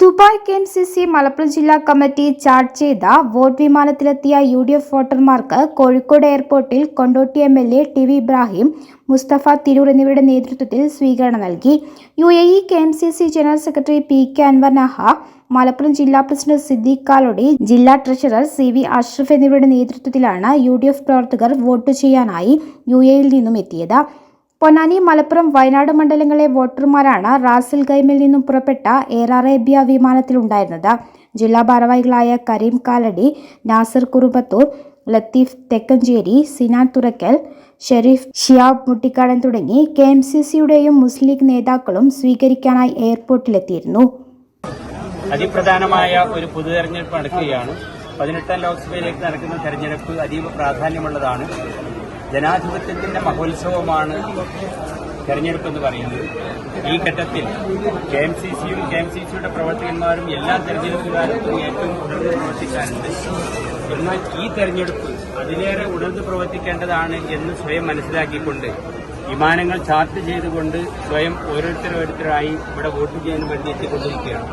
Dubai K M C C Malappuram ജില്ലാ committee charge ചെയ്ത vote വിമാനത്തിലെത്തിയ യു ഡി എഫ് വോട്ടർമാർക്ക് കോഴിക്കോട് എയർപോർട്ടിൽ Kondotty M L A T V Ibrahim Mustafa Tirur എന്നിവരുടെ നേതൃത്വത്തിൽ സ്വീകരണം നൽകി. U A E K M C C general secretary P K Anwar Naha Malappuram ജില്ലാ പ്രസിഡന്റ് സിദ്ദീഖ് കാലോടി ജില്ലാ ട്രഷറർ സി വി അഷ്റഫ് എന്നിവരുടെ നേതൃത്വത്തിലാണ് യു ഡി എഫ് പ്രവർത്തകർ വോട്ട് ചെയ്യാനായി യു എയിൽ നിന്നും എത്തിയത്. പൊന്നാനി മലപ്പുറം വയനാട് മണ്ഡലങ്ങളിലെ വോട്ടർമാരാണ് റാസിൽ ഗൈമിൽ നിന്നും പുറപ്പെട്ട എയർ അറേബ്യ വിമാനത്തിലുണ്ടായിരുന്നത്. ജില്ലാ ഭാരവാഹികളായ കരീം കാലടി നാസർ കുറുബത്തൂർ ലത്തീഫ് തെക്കഞ്ചേരി സിനാൻ തുറക്കൽ ഷെരീഫ് ഷിയാബ് മുട്ടിക്കാടൻ തുടങ്ങി കെ എം സി സിയുടെയും മുസ്ലിം ലീഗ് നേതാക്കളും സ്വീകരിക്കാനായി എയർപോർട്ടിലെത്തിയിരുന്നു. അതിപ്രധാനമായ ഒരു പൊതുതെരഞ്ഞെടുപ്പ് നടക്കുകയാണ്. പതിനെട്ടാം ലോക്സഭയിലേക്ക് നടക്കുന്ന തെരഞ്ഞെടുപ്പ് അതീവ പ്രാധാന്യമുള്ളതാണ്. ജനാധിപത്യത്തിന്റെ മഹോത്സവമാണ് തെരഞ്ഞെടുപ്പെന്ന് പറയുന്നത്. ഈ ഘട്ടത്തിൽ കെ എം സി സിയും കെ എം സി സിയുടെ പ്രവർത്തകന്മാരും എല്ലാ തെരഞ്ഞെടുപ്പുകാരും ഏറ്റവും ഉണർന്ന് പ്രവർത്തിക്കാറുണ്ട് എന്നാൽ ഈ തെരഞ്ഞെടുപ്പ് അതിലേറെ ഉണർന്ന് പ്രവർത്തിക്കേണ്ടതാണ് എന്ന് സ്വയം മനസ്സിലാക്കിക്കൊണ്ട് വിമാനങ്ങൾ ചാർട്ട് ചെയ്തുകൊണ്ട് സ്വയം ഓരോരുത്തരോരോരുത്തരായി ഇവിടെ വോട്ട് ചെയ്യാൻ വേണ്ടി എത്തിക്കൊണ്ടിരിക്കുകയാണ്.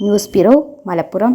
News bureau Malappuram.